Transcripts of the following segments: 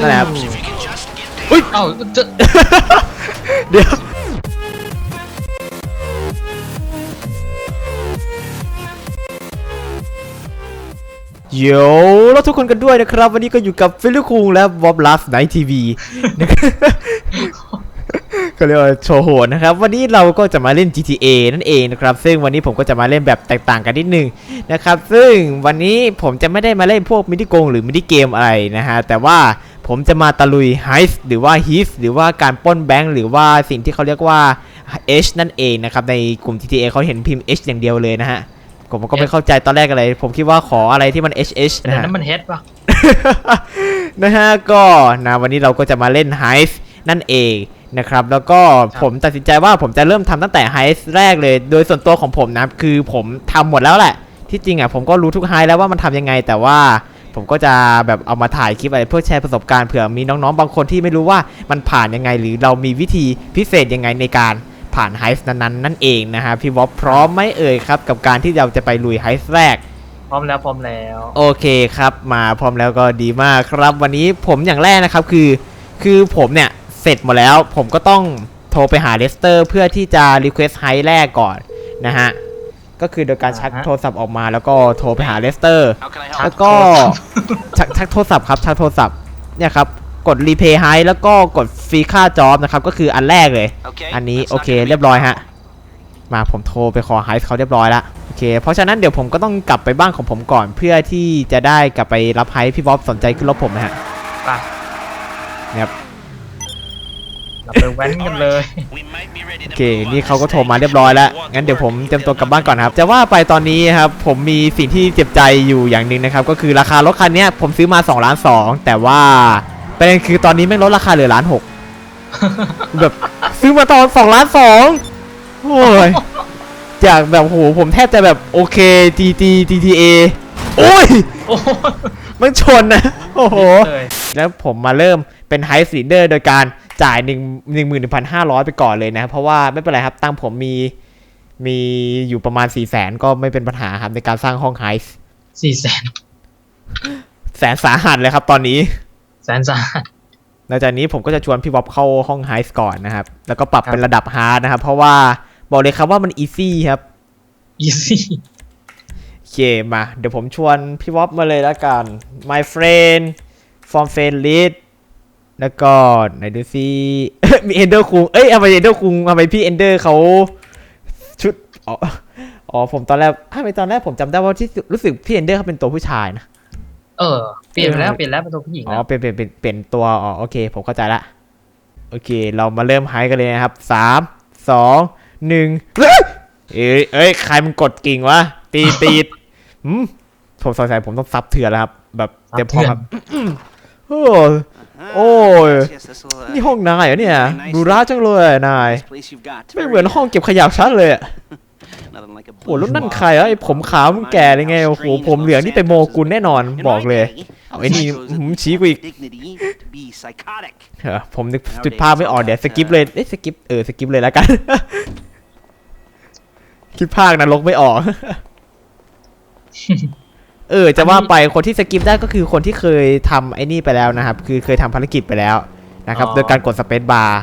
นั่นแหละครับเอ้าจะเดี๋ยวโยแล้วทุกคนกันด้วยนะครับ วันนี้ก็อยู่กับฟิลิปคุงและบอบลัสไนทีวีก็เรียกว่าโชว์โหดนะครับ วันนี้เราก็จะมาเล่น GTA นั่นเองนะครับ ซึ่งวันนี้ผมก็จะมาเล่นแบบแตกต่างกันนิดนึงนะครับ ซึ่งวันนี้ผมจะไม่ได้มาเล่นพวกมินิโกงหรือมินิเกมอะไรนะฮะ แต่ว่า ผมจะมาตะลุยไฮส์หรือว่าฮีฟหรือว่าการปล้นแบงค์หรือว่าสิ่งที่เขาเรียกว่า H นั่นเองนะครับ ในกลุ่ม GTA เขาเห็นพิมพ์ H อย่างเดียวเลยนะฮะ ผมก็ไม่เข้าใจตอนแรกอะไร ผมคิดว่าขออะไรที่มัน HH เดี๋ยนะวฮะนั้นมันเฮดปะนะฮะก็นะวันนี้เราก็จะมาเล่นไฮส์นั่นเองนะครับ แล้วก็ผมตัดสินใจว่าผมจะเริ่มทำตั้งแต่ไฮส์แรกเลย โดยส่วนตัวของผมนะคือผมทำหมดแล้วแหละ ที่จริงอะผมก็รู้ทุกไฮแล้วว่ามันทำยังไงแต่ว่า ผมก็จะแบบเอามาถ่ายคลิปอะไรเพื่อแชร์ประสบการณ์เผื่อมีน้องๆ บางคนที่ไม่รู้ว่ามันผ่านยังไง หรือเรามีวิธีพิเศษยังไงในการผ่านไฮส์นั้นๆนั่นเองนะฮะพี่วอปพร้อมไหมเอ่ยครับกับการที่เราจะไปลุยไฮส์แรก พร้อมแล้วพร้อมแล้ว โอเคครับมาพร้อมแล้วก็ดีมากครับ วันนี้ผมอย่างแรกนะครับคือ คือผมเนี่ยเสร็จหมดแล้ว ผมก็ต้องโทรไปหาเลสเตอร์ เพื่อที่จะรีเควสไฮส์แรกก่อนนะฮะ ก็คือโดยการชักอ่าฮะโทรศัพท์ออกมาแล้วก็โทรไปหาเลสเตอร์ How can I ชัแล้ว help? ก็ชักชักโทรศัพท์ครับชักโทรศัพท์เนี่ยครับกดรีเพย์ไฮแล้วก็กดฟรีค่าจอบนะครับก็คืออันแรกเลย Okay. อันนี้ that's โอ not เค gonna be เรียบร้อยฮะมาผมโทรไปขอไฮส์เขาเรียบร้อยละโอเคเพราะฉะนั้นเดี๋ยวผมก็ต้องกลับไปบ้านของผมก่อน เพื่อที่จะได้กลับไปรับไฮส์พี่บ๊อบสนใจขึ้นรถผมนะฮะไปเนี่ยครับ เราไปแว้นกันเลย We might be ready โอ to เค move on นี่ this เขาก็โทร thing. มาเรียบร้อยแล้ว Want งั้นเดี๋ยวผม work? เตรียมตัวกลับบ้านก่อนนะครับ จะว่าไปตอนนี้ครับ ผมมีสิ่งที่เจ็บใจอยู่อย่างหนึ่งนะครับ ก็คือราคารถคันเนี้ยผมซื้อมา2ล้าน2แต่ว่าประเด็นคือตอนนี้แม่งลดราคาเหลือล้านหกแบบซื้อมาตอน2ล้าน2โอ้ยจากแบบโหผมแทบจะแบบโอเค GT GTA โอ้ยโอ้โหมันชนนะ โอ้โหเลยแล้วผมมาเริ่มเป็นไฮซีเดอร์โดยการ จ่าย1 1 1 5 0 0 ไปก่อนเลยนะ เพราะว่าไม่เป็นไรครับตังค์ผมมีมีอยู่ประมาณ4 0 0แสนก็ไม่เป็นปัญหาครับในการสร้างห้องไฮส์สี่แสนแสนสาหัสเลยครับตอนนี้แสนสาหัสหลังจากนี้ผมก็จะชวนพี่บ๊อบเข้าห้องไฮส์ก่อนนะครับ แล้วก็ปรับครับเป็นระดับฮาร์ดนะครับ เพราะว่าบอกเลยครับว่ามันอีซี่ครับอีซี่โอเคมา เดี๋ยวผมชวนพี่บ๊อบมาเลยแล้วกัน my friend from friend list แล้วก็ไหนดูซิมีเอนเดอร์คุงเอ้ยทำไมเอนเดอร์คุงทำไมพี่เอนเดอร์เขาชุดอ๋ออ๋อผมตอนแรกทำไมตอนแรกผมจำได้ว่าที่รู้สึกพี่เอนเดอร์เขาเป็นตัวผู้ชายนะเออเปลี่ยนไปแล้วเปลี่ยนแล้วเป็นตัวผู้หญิงอ๋อแล้วเปลี่ยนเปลี่ยนเปลี่ยนเปลี่ยนตัวอ๋อโอเค ผมเข้าใจละโอเค เรามาเริ่มไฮกันเลยนะครับสามสองหนึ่งเอ้ยเอ้ยเอ้ยใครมันกดกิ่งวะตีตีดหืมผมสงสัยผมต้องซับเถื่อนแล้วครับ แบบเต็มพร้อมครับโอ้ ย Ah, Oh, yes, this will, uh, นี่ห้องนายเหรอเนี่ยดูร้าจังเลยอะนาย nice place you've got. ไม่เหมือนห้องเก็บขยะชัดเลยอะ Nothing like a โอ้แล้วนั่นใครอะไอ้ผมขาวมึงแก่เลยไง โอ้โห ผมเหลืองนี่เป็นโมกุลแน่นอน In บอก my เลย day, เอาไอ้นี่ I suppose หืม it ชี้กูอีก dignity to be psychotic. เออผมนึกจุดภาพไม่ออกเดี๋ยวสกิปเลย เอ้ยสกิป เออ สกิปเลยแล้วกัน คิดภาคนรกไม่ออก เออจะว่าไปคนที่สกิปได้ก็คือคนที่เคยทำไอ้นี่ไปแล้วนะครับ คือเคยทำภารกิจไปแล้วนะครับโดยการกดสเปซบาร์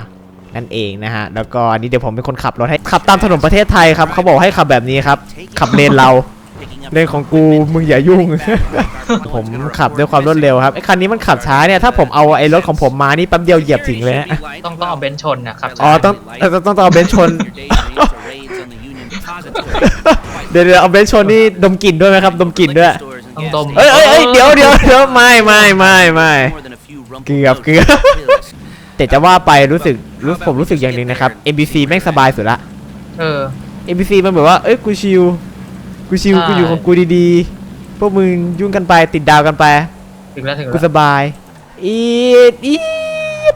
นั่นเองนะฮะ แล้วก็อันนี้เดี๋ยวผมเป็นคนขับรถให้ขับตามถนนประเทศไทยครับเขาบอกให้ขับแบบนี้ครับ ขับเลนเรา Picking up เลนของกูมึงอย่ายุ่ง ผมขับด้วยความรวดเร็วครับไอ้คันนี้มันขับช้าเนี่ยถ้าผมเอาไอ้รถของผมมานี่แป๊บเดียวเหยียบถึงเลยฮะ ต้องต้องเอาเบนซ์ชนนะครับอ๋อต้องต้องต้องต้องเอาเบนซ์ชน your days and nights of raids on the Union Depository. เดี๋ยวเดี๋ยวเอาเบนซ์ชนนี่ดมกลิ่นด้วยไหมครับดมกลิ่นด้วย Liquor stores and ต้อง gas ดม stations. เอ้ยเอ้ยเอ้ยเดี๋ยวเดี๋ยวเดี๋ยวไม่ไม่ไม่ไม่ More than a few rumpled เกือบ notes เกือบ of pills. แต่จะว่าไปรู้สึกรู้ผมรู้สึกอย่างหนึ่งนะครับ NBC แม่งสบายสุดละ เออ NBC มันแบบว่า เอ้ยกูชิลกูชิลใช่กูอยู่ของกูดีๆ พวกมึงยุ่งกันไปติดดาวกันไปถึงแล้วถึงกูแล้วสบายอีดอีด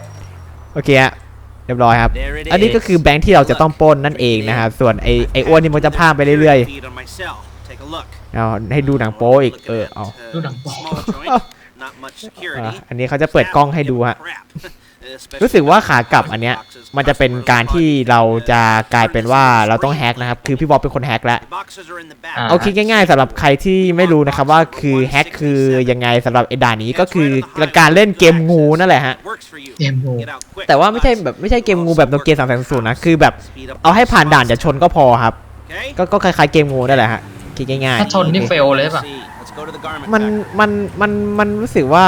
โอเคฮะเรียบร้อยครับ There it อันนี้ก็ is. คือแบงค์ที่เราจะต้องปล้นนั่นเองนะครับส่วนไอไออ้วนนี่มันจะพาไปเรื่อย Feed on my cell. Take a look. ๆ เอาให้ดูหนังโป๊อีกเออเอา Uh, ดูหนังโป๊ small joint, not much security. อะอันนี้เขาจะเปิดกล้องให้ดูฮะ Crap. Especially รู้สึกว่าขากลับอันเนี้ยมันจะเป็นการที่เราจะกลายเป็นว่าเราต้องแฮกนะครับ คือพี่บอลเป็นคนแฮกแล้ว The boxes are in the back. อ่าเอาคิดง่ายๆสำหรับใครที่ไม่รู้นะครับว่าคือแฮกคือยังไงสำหรับไอ้ด่านนี้ก็คือการเล่นเกมงูนั่นแหละฮะ Works for you. เกมงู Get out quick. แต่ว่าไม่ใช่แบบไม่ใช่เกมงูแบบโนเกียสามแสนศูนย์นะคือแบบเอาให้ผ่านด่านจะชนก็พอครับ Okay? ก็ก็คล้ายๆเกมงูนั่นแหละฮะ คิดง่ายถ้าชนนี่เฟลเลยป่ะ See. Let's go to the garment ๆมัน factory. มันมันมันรู้สึกว่า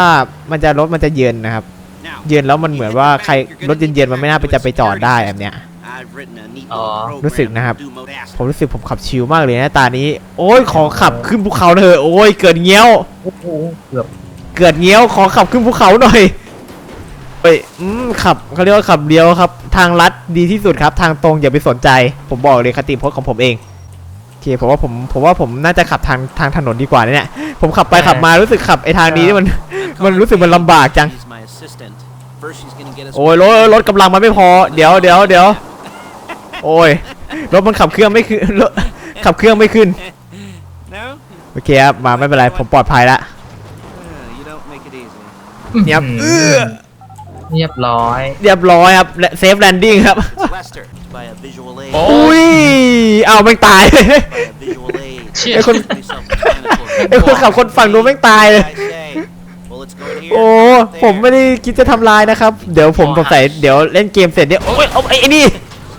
มันจะรถมันจะเย็นนะครับ Now, เย็นแล้วมันเหมือนว่าใครรถเย็นๆมันไม่น่าไปจะไปจอดได้แบบเนี้ย I've written a neat อ๋อ little program รู้สึกนะครับ to do most tasks. ผมรู้สึกผมขับชิลมากเลยนะตานี้ โอ้ยขอขับขึ้นภูเขาเถอะโอ้ยเกิดเงี้ยวโอ้โหเกือบเกิดเงี้ยวขอขับขึ้นภูเขาหน่อยเอ้ยอืมขับเขาเรียกว่าขับเลี้ยวครับ ทางลัดดีที่สุดครับ ทางตรงอย่าไปสนใจ ผมบอกเลยคติพจน์ของผมเองโอ เคผมว่าผมผมว่าผมน่าจะขับทางทางถนนดีกว่าเนี่ย ผมขับไปขับมารู้สึกขับไอทางนี้นี่มันมันรู้สึกมันลำบากจัง She's my assistant. First she's gonna get us โอ้ยรถรถกำลังมันไม่พอ เดี๋ยวเดี๋ยวเดี๋ยวโอ้ยรถมันขับเครื่องไม่ขึ้นรถขับเครื่องไม่ขึ้น No? โอเคครับมาไม่เป็นไรผมปลอดภัยละ Uh, you don't make it easy. เงียบอื้อเอื้หืออเรียบร้อย เรียบร้อยครับเซฟแลนดิ้งครับ It's Lester by a visual aid. โอ้อุ้ยเอาแม่งตาย By a visual aid. เชี่ย ไอ้คน Be self-explanatory. ไอ้คนขับคนฝั่งนู้นแม่งตายเลย I say. Well, let's go in here. โอ้ there. ผมไม่ได้คิดจะทำลายนะครับ เดี๋ยวผมสงสัยเดี๋ยวเล่นเกมเสร็จเนี่ยโอ้ยเอาไอ้ไอ้นี่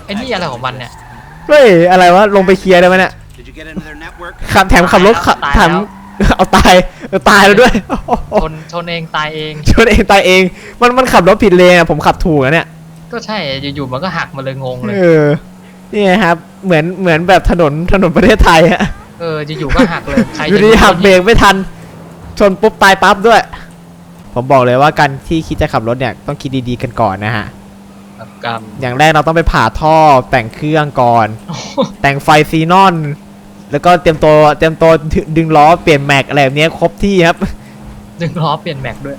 ไอ้นี่อะไรของมันเนี่ย เฮ้ย อะไรวะ ลงไปเคลียร์ได้ไหมเนี่ย Did you get into their network? ขับแถมขับรถขับตายแถมแล้วเอาตายเอาตายแล้วด้วยชนชนเองตายเอง ชนเองตายเอง มันมันขับรถผิดเลนอะผมขับถูกนะเนี่ย ก็ใช่อยู่ๆมันก็หักมาเลยงงเลยเออนี่ไงครับ เหมือนเหมือนแบบถนนถนนประเทศไทยฮะเอออยู่ๆก็หักเลยใครอยู่จะดีรู้หักเบรกไม่ทัน ชนปุ๊บตายปั๊บด้วย ผมบอกเลยว่าการที่คิดจะขับรถเนี่ยต้องคิดดีๆกันก่อนนะฮะกรรมอย่างแรกเราต้องไปผ่าท่อแต่งเครื่องก่อน แต่งไฟซีนอน แล้วก็เตรียมตัวเตรียมตัวดึดึงล้อเปลี่ยนแม็กอะไรแบบเนี้ยครบที่ครับ ดึงล้อเปลี่ยนแม็กด้วย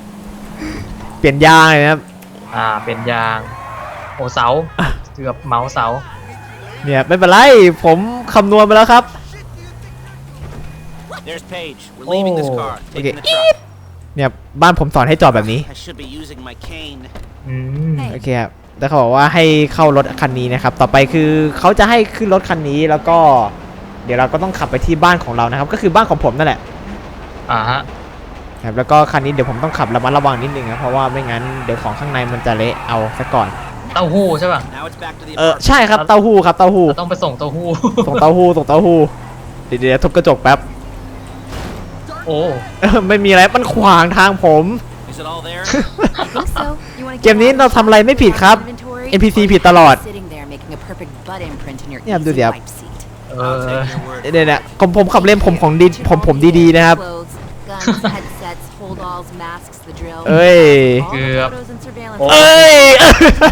เปลี่ยนยางเลยนะครับ อ่า เปลี่ยนยาง โอ้เสาเกือบเหมาเสาเนี่ยไม่เป็นไร ผมคำนวณไปแล้วครับ There's Paige. We're leaving this Oh. car. Okay. Taking the truck. เนี่ยบ้านผมสอนให้จอดแบบนี้ I should be using my cane. อืมโอเคครับแล้วเขาบอกว่าให้เข้ารถคันนี้นะครับ ต่อไปคือเขาจะให้ขึ้นรถคันนี้แล้วก็ เดี๋ยวเราก็ต้องขับไปที่บ้านของเรานะครับ ก็คือบ้านของผมนั่นแหละอ่าฮะครับแล้วก็คันนี้เดี๋ยวผมต้องขับระมัดระวังนิดนึงนะเพราะว่าไม่งั้นเดี๋ยวของข้างในมันจะเละเอาซะก่อน เต้าหู้ใช่ป่ะ Now it's back to the เออ apartment. ใช่ครับเต้าหู้ครับเต้าหู้เราต้องไปส่งเต้าหู้ ส่งเต้าหู้ส่งเต้าหู้เดี๋ยวเดี๋ยวทุบกระจกแป๊บโอ้เออไม่มีอะไรมันขวางทางผม Is it all there? I think so. You wanna เกมนี้เราทำอะไรไม่ผิดครับ inventory? NPC ผิดตลอด Sitting there making a perfect butt imprint in your เนี่ยดู easy เดี๋ยว wipe seat. เอ I'll อ take your word. เนี่ยเนี่ยผมผมขับเล่นผมของดีผมผมดีๆนะครับ Clothes, guns, headsets, holdalls, masks, the drill. เอ้ย All the Good. photos and surveillance. โอ้เอ้ย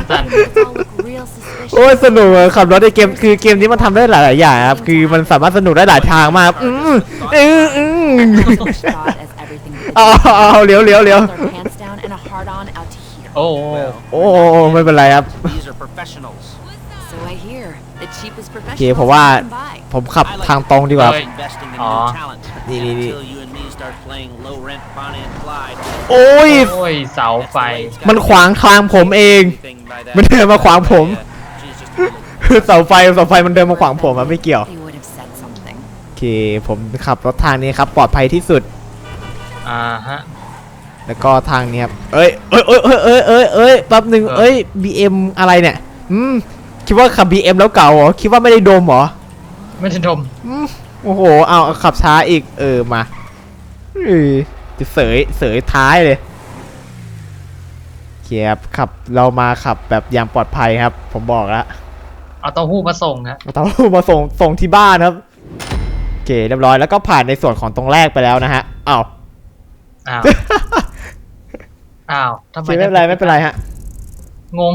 สั่น It's all look real suspicious. โอ้ยสนุกอะขับรถในเกมคือเกมนี้มันทำได้หลายๆอย่างครับคือมันสามารถสนุกได้หลายทางมากครับอืมอืมอืม Such thought as everything but เอาเอาเอาเลี้ยวเลี้ยวเลี้ยว with our pants down and a hard on out to here. โอ้ Well, โอ้ไม่เป็นไรครับ these are professionals. So I hear the cheapest โอเค professionals ผมว่า you can buy. ผมขับทางตรงดีกว่าเอ้ย Investing in โอ้ย โอ้ยเสา That's ไฟ the way it's gotta มัน be. ขวางทางผมเอง Anything by that. มันเดินมาขวางผม Yeah, she's just a little- เสาไฟเสาไฟมันเดินมาขวางผมอะไม่เกี่ยว They would have said something. โอเค ผมขับรถทางนี้ครับ ปลอดภัยที่สุด อ่าฮะ แล้วก็ทางนี้ครับ เอ้ย เอ้ยเอ้ยเอ้ยเอ้ยเอ้ยเอ้ยแป๊บหนึ่งเออ เอ้ย BM อะไรเนี่ย อืม คิดว่าขับ BM แล้วเก่าเหรอ คิดว่าไม่ได้ดมเหรอ ไม่ได้ดมอืมโอ้โหเอาเอาขับช้าอีก เออ มาเออ จะเสยเสยท้ายเลยโอเคครับขับเรามาขับแบบอย่างปลอดภัยครับ ผมบอกแล้วเอาเต้าหู้มาส่งฮะเอาเต้าหู้มาส่งส่งที่บ้านครับโอเคเรียบร้อยแล้วก็ผ่านในส่วนของตรงแรกไปแล้วนะฮะอ้าวอ้าวอ้าวทำโอไมเคไม่เป็นไรไม่เป็นไรฮะงง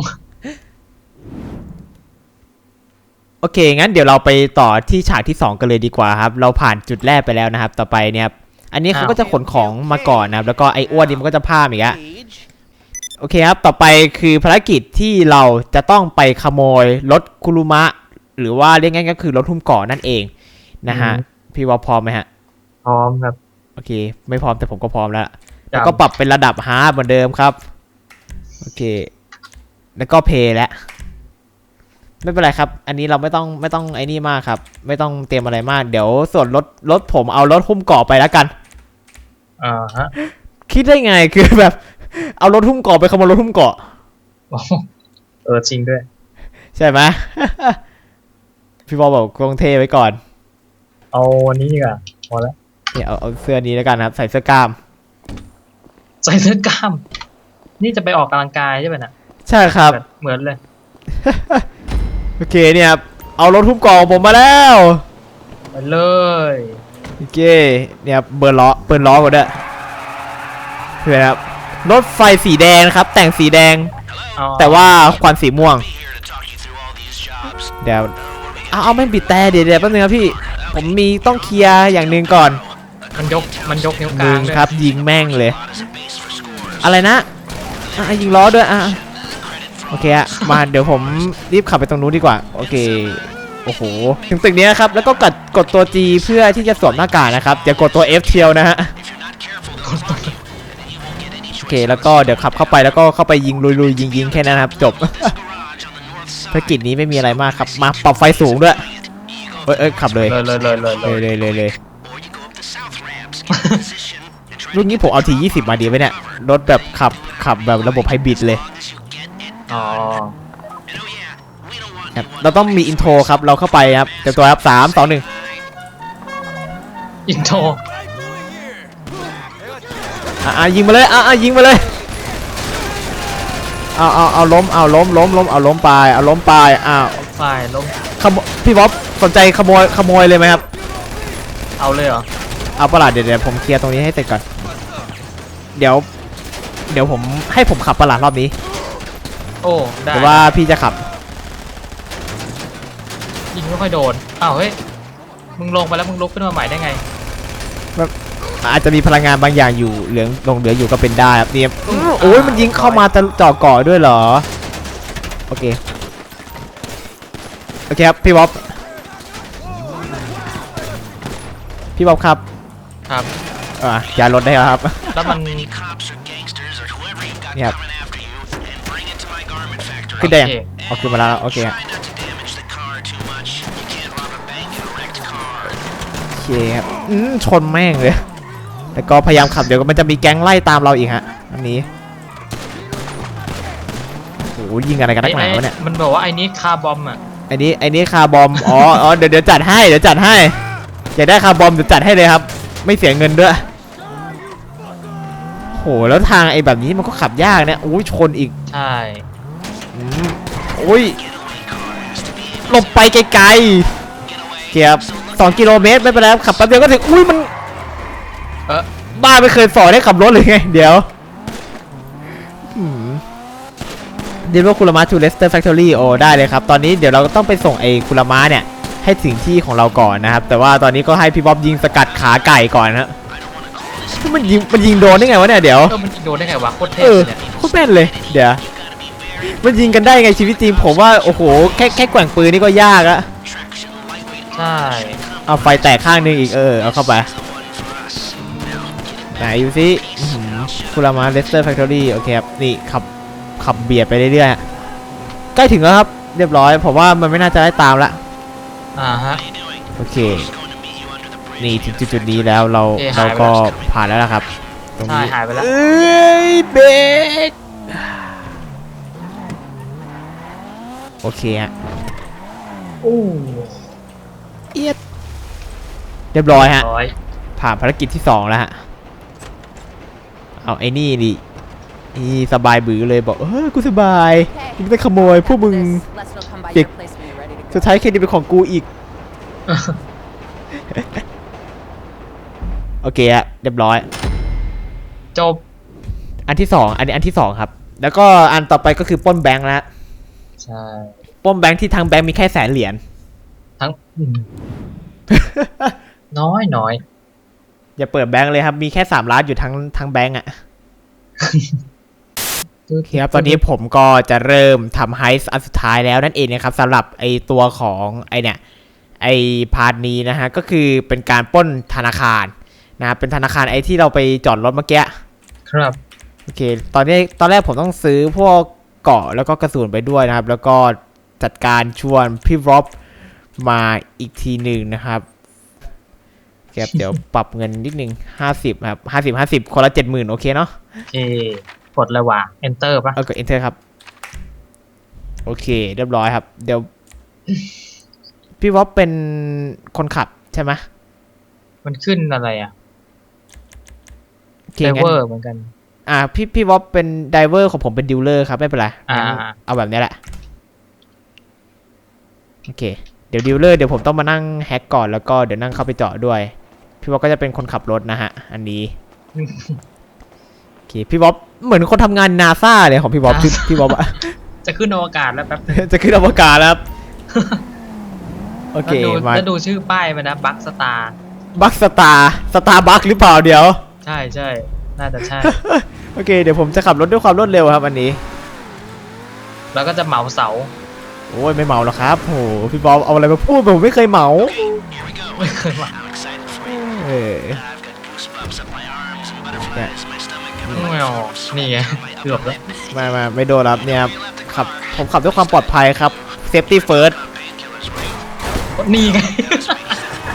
โอเค งั้นเดี๋ยวเราไปต่อที่ฉากที่ 2 กันเลยดีกว่าครับ เราผ่านจุดแรกไปแล้วนะครับ ต่อไปเนี่ยครับ อันนี้เขาอ้าวก็จะขนของมาก่อนนะครับแล้วก็ไอ้อ้วนนี่มันก็จะพาอีกอะ Paige. โอเคครับ ต่อไปคือภารกิจที่เราจะต้องไปขโมยรถคุรุมะ หรือว่าเรียกง่ายๆก็คือรถทุ่มเก่อนั่นเองนะฮะอืมพี่ว่าพร้อมไหมฮะ พร้อมครับ โอเค ไม่พร้อมแต่ผมก็พร้อมแล้วครับแล้วก็ปรับเป็นระดับฮาร์ดเหมือนเดิมครับ โอเค แล้วก็เพย์แล้ว ไม่เป็นไรครับ อันนี้เราไม่ต้องไม่ต้องไอ้นี่มากครับ ไม่ต้องเตรียมอะไรมาก เดี๋ยวส่วนรถรถผมเอารถหุ้มเกาะไปแล้วกัน อ่าฮะคิดได้ไงคือแบบ เอารถหุ้มเกาะไปขโมยรถหุ้มเกาะโอ้โหเออจริงด้วย ใช่ไหมพี่บอลบอกกรงเทไว้ก่อน เอาวันนี้ดีกว่าพอแล้วเนี่ยเอาเอาเสื้อนี้แล้วกันครับ ใส่เสื้อกล้าม ใส่เสื้อกล้าม นี่จะไปออกกำลังกายใช่ไหมน่ะใช่ครับแบบเหมือนเลย โอเคเนี่ยครับเอารถหุ้มเกาะของผมมาแล้วไปเลยโอเคเนี่ยครับเบิร์นล้อเบิร์นล้อก่อนด้วยเพื่อนครับรถไฟสีแดงนะครับ แต่งสีแดงเอาแต่ว่าควันสีม่วง เดี๋ยวเอาเอาไม่บิดแต่เดี๋ยวเดี๋ยวแป๊บนึงครับพี่ ผมมีต้องเคลียร์อย่างหนึ่งก่อนมันยกมันยกนิ้วกหลานึ่งงด้วยครับ ยิงแม่งเลย อะไรนะอะยิงล้อด้วยอะ โอเคอะมาเดี๋ยวผมรีบขับไปตรงนู้นดีกว่า โอเค โอ้โห ถึงตึกนี้นะครับ แล้วก็กดกดตัว G เพื่อที่จะสวมหน้ากากนะครับอย่ากดตัว F เทียวนะฮะ โอเค แล้วก็เดี๋ยวขับเข้าไปแล้วก็เข้าไปยิงลุยๆยิงๆแค่นั้นครับ จบ ภารกิจนี้ไม่มีอะไรมากครับ มาปรับไฟสูงด้วย เอ้ยเอ้ยขับเลย เลยเลยเลยเลยเลเลยยเลยเลยเลยรุ่นนี้ผมเอาทียี่สิบมาดีไหมเนี่ย รถแบบขับขับแบบระบบไฮบริดเลย อ๋อครับเราต้องมีอินโทรครับ เราเข้าไปครับเต็มตัวครับสามสองหนึ่งอินโทรอะอะยิงมาเลยอะอะยิงมาเลยเอาเอาเอาล้มเอาล้มล้มล้มเอาล้มไปเอาล้มไปอ้าวฝ่ายลงขโมพี่บ๊อบสนใจขโมยขโมยเลยไหมครับเอาเลยเหรอเอาประหลาดเดี๋ยวเดี๋ยวผมเคลียร์ตรงนี้ให้เสร็จก่อนเดี๋ยว เดี๋ยวผมให้ผมขับประหลาดรอบนี้ โอ้ ได้หรือว่าพี่จะขับ ยิงไม่ค่อยโดนอ้าวเฮ้ย มึงลงไปแล้วมึงลุกขึ้นมาใหม่ได้ไงอาจจะมีพลังงานบางอย่างอยู่เหลืองหลงเหลืออยู่ก็เป็นได้ครับเนี่ยอื้อโอ้ยมันยิงเข้ามาตะเจ่อก่อด้วยเหรอ โอเค โอเคครับพี่บ๊อบ พี่บ๊อบครับ ครับ อ่าย้ายรถได้แล้วครับ แล้วมันเนี่ยครับ ขึ้นได้ยังเอาขึ้นมาแล้วโอเคครับโอเคครับอืมชนแม่งเลยแต่ก็พยายามขับเดี๋ยวมันจะมีแก๊งไล่ตามเราอีกฮะอันนี้โอ้โหยิงอะไรกันนักหนาวะเนี่ยมันบอกว่าไอ้นี้คาร์บอมอะอันนี้อันนี้คาร์บอมอ๋ออ๋อเดี๋ยวเดี๋ยวจัดให้เดี๋ยวจัดให้อยากได้คาร์บอมเดี๋ยวจัดให้เลยครับ ไม่เสียเงินด้วยโหแล้วทางไอ้แบบนี้มันก็ขับยากเนี่ยอุ้ยชนอีกใช่อื มอุ้ยหลบไปไกลๆเกียบสองกิโลเมตรไม่เป็นไรครับขับแป๊บเดียวก็ถึงอุ้ยมันเออบ้าไม่เคยสอนให้ขับรถเลยไงเดี๋ยวเดี๋ยวว่าคุรามะทูเลสเตอร์แฟคทอรี่โอได้เลยครับ ตอนนี้เดี๋ยวเราต้องไปส่งไอ้คุรามะเนี่ย ให้ถึงที่ของเราก่อนนะครับ แต่ว่าตอนนี้ก็ให้พี่บ๊อบยิงสกัดขาไก่ก่อนนะมันยิงมันยิงโดนได้ไงวะเนี่ยเดี๋ยวเออมันยิงโดนได้ไงวะโคตรเทเอพอเนี่ยโคตรแม่นเลยเดี๋ยว มันยิงกันได้ไงชีวิตจริงผมว่าโอ้โหแค่แค่แกว่งปืนนี่ก็ยากอะใช่เอาไฟแตกข้างหนึงอีกเออเอาเข้าไปไหนดูสิอื้อหือคุรามาเลสเตอร์แฟคทอรี่โอเคครับนี่ขับขับเบียดไปเรื่อยๆใกล้ถึงแล้วครับเรียบร้อยผมว่ามันไม่น่าจะได้ตามละอ่าฮะ โอเค นี่ถึงจุดๆนี้แล้วเราเอ๊ะเราหายไปก็แล้วผ่านแล้วนะครับตรงใช่นี้หายไปแล้ว เอ้ยเบรก โอเคฮะโอ้เอียดเรียบร้อยฮะ ร้อยผ่านภารกิจที่สองแล้วฮะ เอาไอ้นี่ดินี่สบายบือเลยบอกเออกูสบายกูไม่ได้ขโมยพวกมึง Lester will come by Big- your place when you're ready to go. สุดท้ายเครดิตเป็นของกูอีก โอเคฮะเรียบร้อย จบอันที่สองอันนี้อันที่สองครับ แล้วก็อันต่อไปก็คือปล้นแบงค์แล้ว ใช่ปล้นแบงค์ที่ทางแบงค์มีแค่แสนเหรียญทั้งอืมน้อยน้อยอย่าเปิดแบงค์เลยครับ มีแค่สามล้านอยู่ทั้งทั้งแบงค์อะโอเคครับตอนนี้ผมก็จะเริ่มทำไฮส์อันสุดท้ายแล้วนั่นเองนะครับสำหรับไอตัวของไอเนี่ยไอพาร์ทนี้นะฮะก็คือเป็นการปล้นธนาคารนะครับเป็นธนาคารไอที่เราไปจอดรถเมื่อกี้ครับโอเค ตอนนี้ตอนแรกผมต้องซื้อพวก เกาะแล้วก็กระสุนไปด้วยนะครับ แล้วก็จัดการชวนพี่รอบมาอีกทีหนึ่งนะครับครับเดี๋ยวปรับเงินนิดนึงห้าสิบครับห้าสิบห้าสิบคนละเจ็ดหมื่นโอเคเนาะโอเคกดเลยว่ะ enter ปะเอากด enter ครับ โอเค เรียบร้อยครับ เดี๋ยว พี่วอปเป็นคนขับใช่ไหมมันขึ้นอะไรอะโอเคไดงั้นเวอร์เหมือนกัน อ่าพี่พี่วอปเป็นไดเวอร์ของผมเป็นดิวเลอร์ครับไม่เป็นไรอ่างั้นเอาแบบนี้แหละ โอเค เดี๋ยวดิวเลอร์เดี๋ยวผมต้องมานั่งแฮกก่อนแล้วก็เดี๋ยวนั่งเข้าไปเจาะด้วย พี่วอปก็จะเป็นคนขับรถนะฮะ อันนี้โอเคพี่วอปเหมือนคนทำงานนาซาเลยของพี่วอปชื่อพี่วอปอะจะขึ้นอวกาศแล้วแป๊บนึงจะขึ้นอวกาศแล้วครับโอเคแล้วดูมาแล้วดูชื่อป้ายมันนะบัคสตาร์บัคสตาร์สตาร์บัคหรือเปล่าเดี๋ยว ใช่ใช่ น่าจะใช่ โอเค เดี๋ยวผมจะขับรถด้วยความรวดเร็วครับอันนี้ แล้วก็จะเหมาเสา โอ้ยไม่เมาหรอกครับโหพี่บอลเอาอะไรมาพูดผมไม่เคยเมาไม่เคยเหมาเออเนี่ยไม่เอานี่ไง เกือบแล้ว มามาไม่โดนครับเนี่ยครับขับผมขับด้วยความปลอดภัยครับ safety first นี่ไง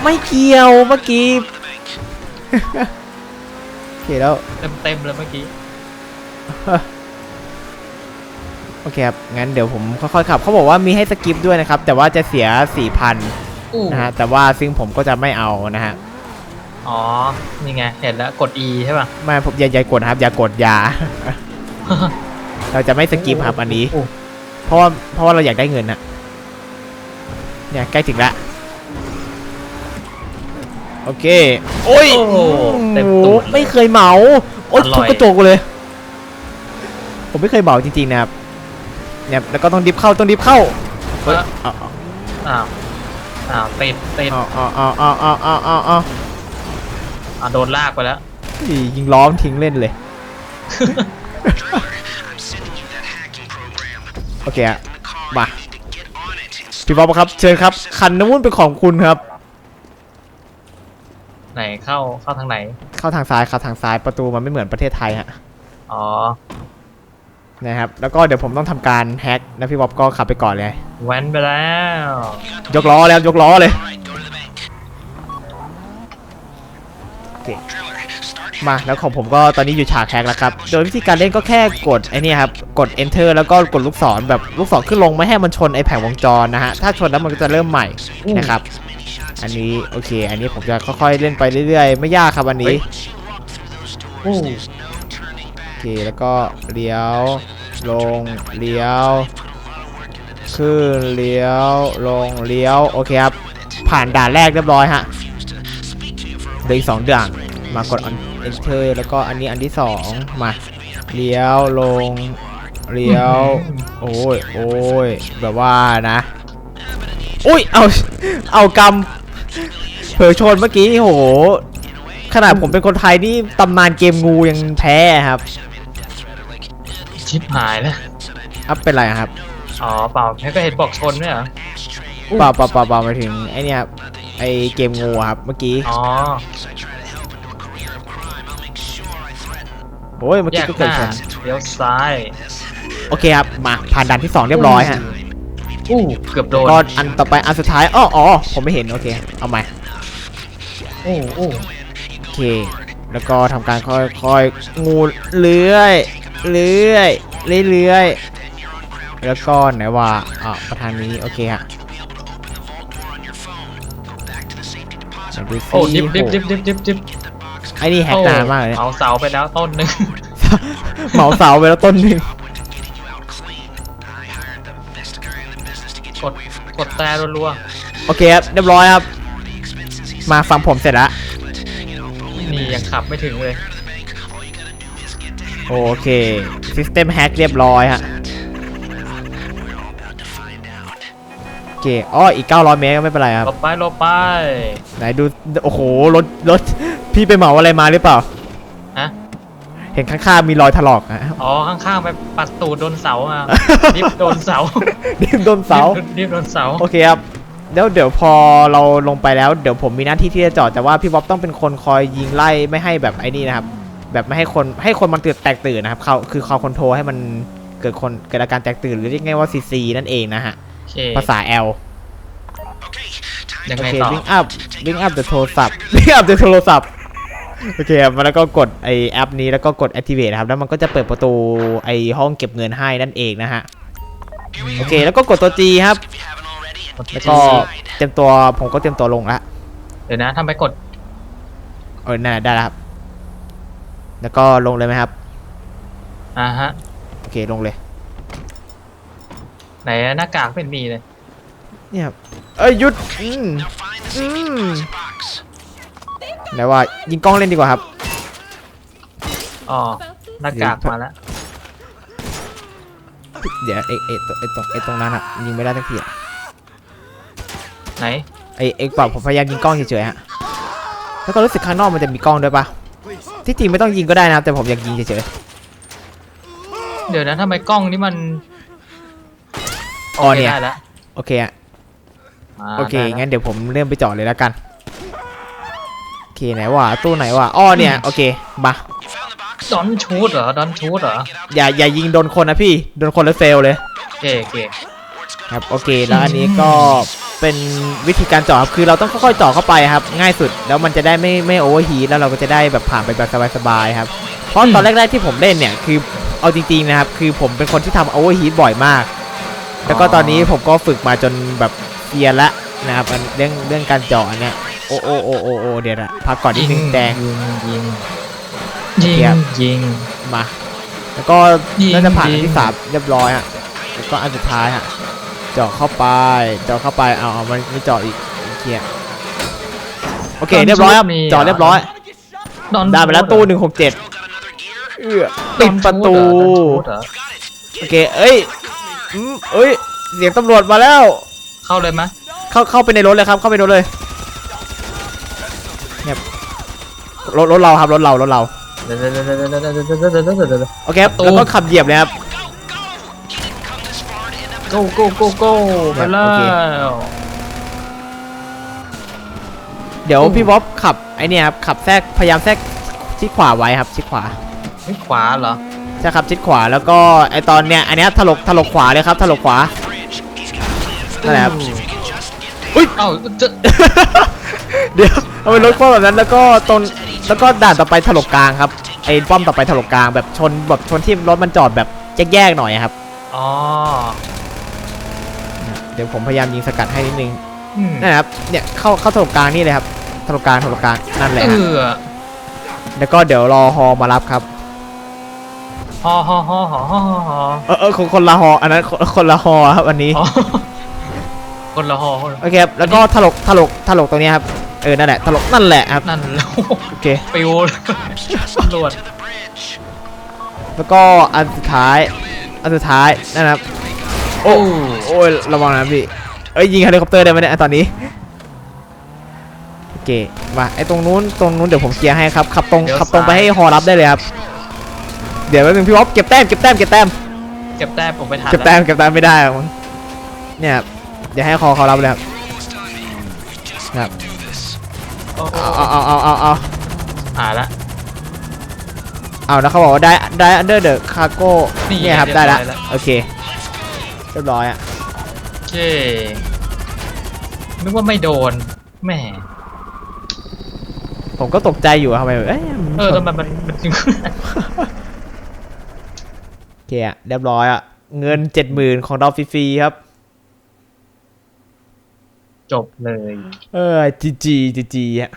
ไม่เกี่ยวเมื่อกี้โอ เคแล้วเต็มเต็มๆเลยเมื่อกี้ โอเคครับ งั้นเดี๋ยวผมค่อยๆขับ เขาบอกว่ามีให้สกิปด้วยนะครับ แต่ว่าจะเสีย4,000อู้นะฮะ แต่ว่าซึ่งผมก็จะไม่เอานะฮะ อ๋อ นี่ไง เห็นแล้ว กด E ใช่ป่ะ ไม่ ผมอย่าอย่ากดนะครับ อย่ากดอยา เราจะไม่สกิปครับอันนี้โอ้เพราะว่าเพราะว่าเราอยากได้เงินนะเนี่ยใกล้ถึงละ โอเค โอ้ยโอ้โหเต็มตูดไม่เคยเหมา โอ้ยทุกกระจกเลย ผมไม่เคยเหมาจริงๆนะครับเนี่ยแล้วก็ต้องดิฟเข้าต้องดิฟเข้าเฮ้อาเอาอ้าอ้าวติดติดอ๋เอาเอ๋เอาเอ๋เอาเอ๋อะโดนลากไปแล้วยิงล้อมทิ้งเล่นเลย โอเคอะมาพี่บ๊อบครับ เชิญครับ คันน้ำมุนเป็นของคุณครับ ไหนเข้าเข้าทางไหน เข้าทางซ้ายครับทางซ้ายประตูมันไม่เหมือนประเทศไทยฮะอ๋อนะครับแล้วก็เดี๋ยวผมต้องทำการแฮกนะพี่บ๊อบก็ขับไปก่อนเลย แว้นไปแล้วยกล้อแล้วยกล้อเลยโอเคมาแล้วของผมก็ตอนนี้อยู่ฉากแฮกแล้วครับ โดยวิธีการเล่นก็แค่กดไอ้นี่ครับกด enter แล้วก็กดลูกศรแบบลูกศรขึ้นลงไม่ให้มันชนไอ้แผงวงจรนะฮะถ้าชนแล้วมันก็จะเริ่มใหม่นะครับ อันนี้โอเค อันนี้ผมจะค่อยๆเล่นไปเรื่อยๆ ไม่ยากครับอันนี้อู้โอเคแล้วก็เลี้ยว ลงเลี้ยวขึ้นเลี้ยวลงเลี้ยวโอเคครับผ่านด่านแรกเรียบร้อยฮะเหลืออีกสองด่านมากด enter แล้วก็อันนี้อันที่สองมาเลี้ยวลงเลี้ยว โอ้ยโอ้ยแบบว่านะอุ้ยเอาเอากำ เผลอชนเมื่อกี้นี่โห ขนาดผมเป็นคนไทยนี่ตำนานเกมงูยังแพ้ครับ ชิบหายแล้ว อัพเป็นไรครับอ๋อเปล่าแค่ก็เห็นบอกชนด้วยเหรอ เปล่าเปล่าเปล่าเปล่าหมายถึงไอเนี่ยครับไอเกมงูอะครับเมื่อกี้อ๋อ โอ้ยเมื่อแยกี้กก็หเกิดน้าชนเลี้ยวซ้าย โอเคครับมาผ่านด่านที่สองเรียบร้อยฮะ อู้เกือบโดน ก็อันต่อไปอันสุดท้ายอ้ออ๋อผมไม่เห็นโอเคเอาใหม่อู้อู้โอเค แล้วก็ทำการค่อยค่อยๆงูเลื้อยเลื้อยเลื้อยๆแล้วก็ไหนว่าอ่าประธานนี้โอเคฮะไหนดูสิโอ้ดิบดิบดิบดิบดิบดิบไอ้นี่แฮกนานมากเลยเนี่ยเอาเสาไปแล้วต้นหนึ่งเหมาเสาไปแล้วต้นหนึ่ง ดกดแต่รัวโอเคครับเรียบร้อยครับ มาฟังผมเสร็จแล้วๆนี่ยังขับไม่ถึงเลย โอเค System Hack เรียบร้อยฮะโอเคอ้ออีก 900 เมตรก็ไม่เป็นไรครับ หลบไปหลบไป ไหนดู โอ้โห รถ รถ พี่ไปเหมาอะไรมาหรือเปล่าฮะ เห็นข้างๆมีรอยถลอกอะอ๋อข้างๆไปปัดตูดโดนเสามาดิฟโดนเสาดิมโดนเสาดิฟโดนเสาโอเคครับแล้วเดี๋ยวพอเราลงไปแล้วเดี๋ยวผมมีหน้าที่ที่จะจอดแต่ว่าพี่บ๊อบต้องเป็นคนคอยยิงไล่ไม่ให้แบบไอ้นี่นะครับ แบบไม่ให้คนให้คนมันตื่นแตกตื่นนะครับเขาคือเขาคอนโทรลให้มันเกิดคนเกิดอาการแตกตื่นหรือเรียกง่ายว่า CC นั่นเองนะฮะโอเคภาษา L ยังโอไงเคต่อลิงอัพลิงอัพเดอะโทรศัพท์ลิงอัพเดอะโทรศัพท์ โอเคครับแล้วก็กดไอแอปนี้แล้วก็กด activate นะครับ แล้วมันก็จะเปิดประตูไอห้องเก็บเงินให้นั่นเองนะฮะ โอเค แล้วก็กดตัว G ครับ แล้วก็เตรียมตัวผมก็เตรียมตัวลงละเดี๋ยวนะทำไปกดเออน่าได้แล้วครับ แล้วก็ลงเลยไหมครับ อ่าฮะ โอเค ลงเลย ไหนหน้ากากเป็นมีเลย เนี่ยครับเอ้ยหยุดอืมอืม ไหนว่ายิงกล้องเล่นดีกว่าครับ อ๋อหน้ากากมาแล้วเดี๋ยวไอ้ไอ้ตรงไอ้ตรงไอ้ตรงนั้นอะยิงไม่ได้ทั้งทีอะไหนไอ้ไอ้บอกผมพยายามยิงกล้องเฉยๆฮะแล้วก็รู้สึกข้างนอกมันจะมีกล้องด้วยปะที่จริงไม่ต้องยิงก็ได้นะครับแต่ผมอยากยิงเฉยเดี๋ยวนะทำไมกล้องนี่มันๆอ๋อเนี่ยได้แล้วโอเคอะาโอเคได้แล้วงั้นเดี๋ยวผมเริ่มไปเจาะเลยแล้วกันโอ เคไหนวะตู้ไหนวะอ้อเนี่ยโอเคมาดอนชูดเหรอดอนชูดเหรออย่าอย่ายิงโดนคนนะพี่โดนคนแล้วเฟลเลยโอเคโอเคครับโอเคแล้วอันนี้ก็เป็นวิธีการเจาะครับคือเราต้องค่อยๆเจาะเข้าไปครับ ง่ายสุดแล้วมันจะได้ไม่ไม่โอเวอร์ฮีทแล้วเราก็จะได้แบบผ่านไปแบบสบายๆครับเพราะตอนแรกๆที่ผมเล่นเนี่ยคือเอาจริงๆนะครับ คือผมเป็นคนที่ทำโอเวอร์ฮีทบ่อยมาก แล้วก็ตอนนี้ผมก็ฝึกมาจนแบบเซียนละนะครับอันเรื่องเรื่องการเจาะอันเนี่ย โอโอโอโอโอเดี๋ยวนะพักก่อนนิดนึงแดงยิงยิงเกียิยงบยิงมา แล้วก็ยิงน่าจะผ่านอันยิที่งสามเรียบร้อยฮะแล้วก็อันสุดท้ายฮะเจาะเข้าไปเจาะเข้าไปเอาเอามันไม่เจาะอีกเคลียร์โอเคเรียบร้อยครับเจาะเรียบร้อยดอนได้ไปแล้วตู้หนึ่งหกเจ็ดเอื้อปิดประตูดอนชูดเหรอโอเคเอ้ยอืมเอ้ยเสียงตำรวจมาแล้ว เข้าเลยไหมเข้าเข้าไปในรถเลยครับ เข้าไปในรถเลยเนี่ย รถรถเราครับรถเรารถเรา โอเคแล้วก็ขับเหยียบนะครับ โก้โก้โก้โก้ไปแล้ว เดี๋ยวพี่บ๊อบขับไอ้นี่ครับขับแทรกพยายามแทรกชิดขวาไว้ครับชิดขวาชิดขวาเหรอ ใช่ครับชิดขวาแล้วก็ไอตอนเนี้ยอันเนี้ยถลกถลกขวาเลยครับถลกขวานั่นแหละครับ อุ้ย เอ้าเดี๋ยวเอาไปรถคว่ำแบบนั้นแล้วก็ตรง แล้วก็ด่านต่อไปถลกกลางครับไอ้ป้อมต่อไปถลกกลางแบบชนแบบชนที่รถมันจอดแบบแยกๆหน่อยครับ อ๋อเดี๋ยวผมพยายามยิงสกัดให้นิดนึงอืมนะครับเนี่ยเข้าเข้าถลกกลางนี่เลยครับถลกกลางถลกกลางนั่นแหละเอฮะอแล้วก็เดี๋ยวรอฮอมารับครับฮอฮอฮอฮอฮอฮอเออเออคนคนละฮออันนั้นคนคนละฮอครับอันนี้ อ๋อคนละฮอคนละโอเคครับแล้วก็ถลกถลกถลกตรงเนี้ยครับ เออ นั่นแหละถลก นั่นแหละครับ นั่นแล้วโอเค ปิวเลยตำรวจแล้วก็อันสุดท้าย อันสุดท้ายนั่นนะครับ โอ้โอ้ยระวังนะพี่ เอ้ยยิงเฮลิคอปเตอร์ได้ไหมเนี่ยตอนนี้ โอเค มาไอ้ตรงนู้นตรงนู้นเดี๋ยวผมเคลียร์ให้ครับ ขับตรงขับตรงไปให้ฮอรับได้เลยครับ เดี๋ยวแป๊บนึงพี่บ๊อบเก็บแต้มเก็บแต้มเก็บแต้ม เก็บแต้มผมไปทันเก็บแต้มเก็บแต้มไม่ได้หรอกมั้งเนี่ยครับเดี๋ยวให้คอเขารับเลยครับครับ โอ้เอาเอาเอาเอาเอาอ่าละ เอาแล้วเขาบอกว่าได้ได้ under the cargo นี่เนี่ยครับเรีได้ร้ละอยแล้ว โอเคเรียบร้อยอะโอเคนึกว่าไม่โดนแหมผมก็ตกใจอยู่อะทำไมแบบเอ้ยเออทำไมมันมันถึง โอเคอะเรียบร้อยอะเงินเจ็ดหมื่นของเราฟรีๆครับ จบเลย เออจีจีจีจีอะ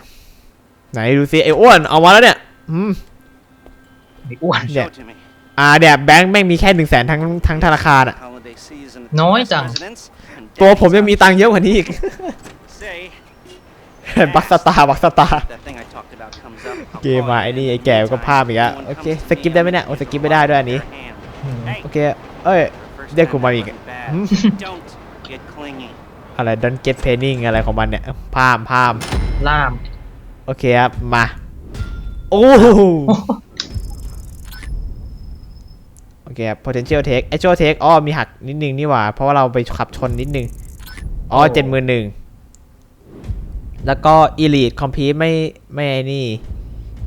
ไหนดูซิไอ้อ้วนเอามาแล้วเนี่ยอืมไอ้อ้วนเนี่ย Show it to me. อ่าเนี่ยแบงค์แม่งมีแค่หนึ่งแสนทั้งทั้งธนาคารอะ Holiday season. Nói Tourist rằng- residents and ตัวผมยังมีตังค์เยอะกว่านี้อีก say บักสตาร์บักสตาร์ that thing I talked about comes up. I'll เกม call มา you ไอ้นี่ in ไอ้แก่ก็ time. ภาพอีกอะ No one โอเค comes ส to กิป me ได้ไหมเนี่ยโอ้ unless สกิปไม่ได้ด้วยอันนี้ their hand. อืม Hey, โอเคเอ้ย first เรียกกู time มา that อีก wasn't bad. หืม Don't get clingy. อะไร don't get painting อะไรของมันเนี่ยพามพามล่าม โอเคครับ มา โอ้โหโอเคครับ potential take actual take อ๋อมีหักนิดนึงนี่หว่า เพราะว่าเราไปขับชนนิดนึง อ๋อเจ็ดหมื่นหนึ่งแล้วก็ elite complete ไม่ไม่ไอ้นี่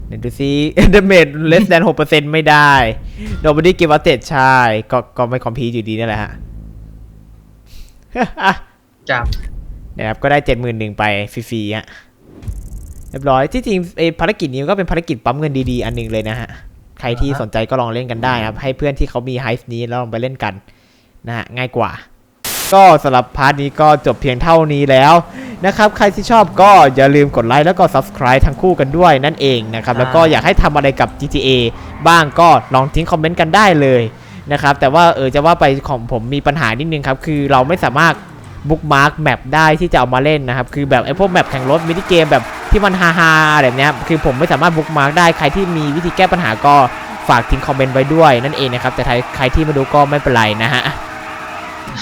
เดี๋ยวดูซิ damage less than 6%ไม่ได้ nobody give a t e ใช่ ก็ก็ไม่คอมพีอยู่ดีนั่นแหละฮะ จนะครับก็ได้เจ็ดหมื่นหนึ่งไปฟรีๆฮะเรียบร้อยที่จริงไอ้ภารกิจนี้ก็เป็นภารกิจปั๊มเงินดีๆ อันหนึงเลยนะฮะใครที่สนใจก็ลองเล่นกันได้นะครับ ให้เพื่อนที่เขามีไฮส์นี้แล้วลองไปเล่นกันนะฮะง่ายกว่า ก็สำหรับพาร์ทนี้ก็จบเพียงเท่านี้แล้วนะครับ ใครที่ชอบก็อย่าลืมกดไลค์แล้วก็ subscribe ทั้งคู่กันด้วยนั่นเองนะครับ แล้วก็อยากให้ทำอะไรกับ GTA บ้างก็ลองทิ้งคอมเมนต์กันได้เลยนะครับแต่ว่าเออจะว่าไปของผมมีปัญหานิดนึงครับ คือเราไม่สามารถ บุ๊กมาร์กแมปได้ที่จะเอามาเล่นนะครับ คือแบบไอ้พวกแมปแข่งรถมินิเกมแบบที่มันฮาฮาๆแบบเนี้ยคือผมไม่สามารถบุ๊กมาร์กได้ใครที่มีวิธีแก้ปัญหาก็ฝากทิ้งคอมเมนต์ไว้ด้วยนั่นเองนะครับ แต่ใครใครที่มาดูก็ไม่เป็นไรนะฮะ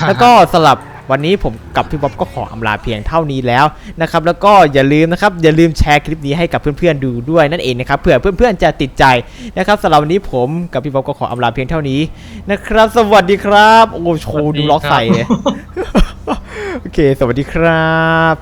ำแล้วก็สำหรับวันนี้ผมกับพี่บ๊อบก็ขออำลาเพียงเท่านี้แล้วนะครับ แล้วก็อย่าลืมนะครับ อย่าลืมแชร์คลิปนี้ให้กับเพื่อนๆดูด้วยนั่นเองนะครับเผื่อเพื่อนๆจะติดใจนะครับสำหรับวันนี้ผมกับพี่บ๊อบก็ขออำลาเพียงเท่านี้นะครับ สวัสดีครับ โอ้โชว์ดูล็อกใส่เลย โอเค สวัสดีครับ